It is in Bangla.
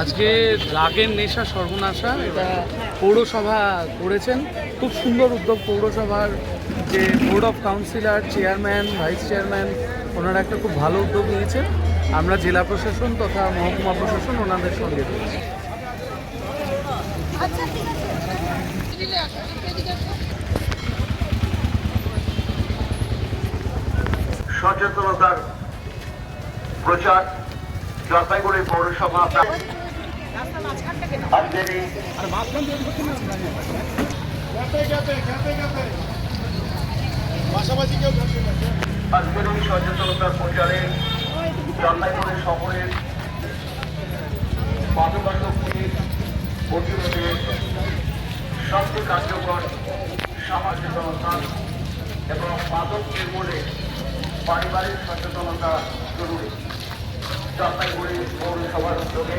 আজকে রাগের নেশা সর্বনাশা এটা পৌরসভা করেছেন। খুব সুন্দর উদ্যোগ পৌরসভার যে board of councillor chairman vice chairman ওনারা একটা খুব ভালো উদ্যোগ নিয়েছেন। আমরা জেলা প্রশাসন তথা মহকুমা প্রশাসন ওনাদের সঙ্গে রয়েছি। আচ্ছা। সচেতনতার প্রচার জলপাইগুড়ি পৌরসভা আজকের এই সচেতনতার প্রচারে জলপাইগুড়ি শহরের মাদকাসক্তি প্রতিরোধে সবচেয়ে কার্যকর সচেতনতা এবং মাদক নির্মূলে পারিবারিক সচেতনতা জরুরি জলপাইগুড়ি পৌরসভার উদ্যোগে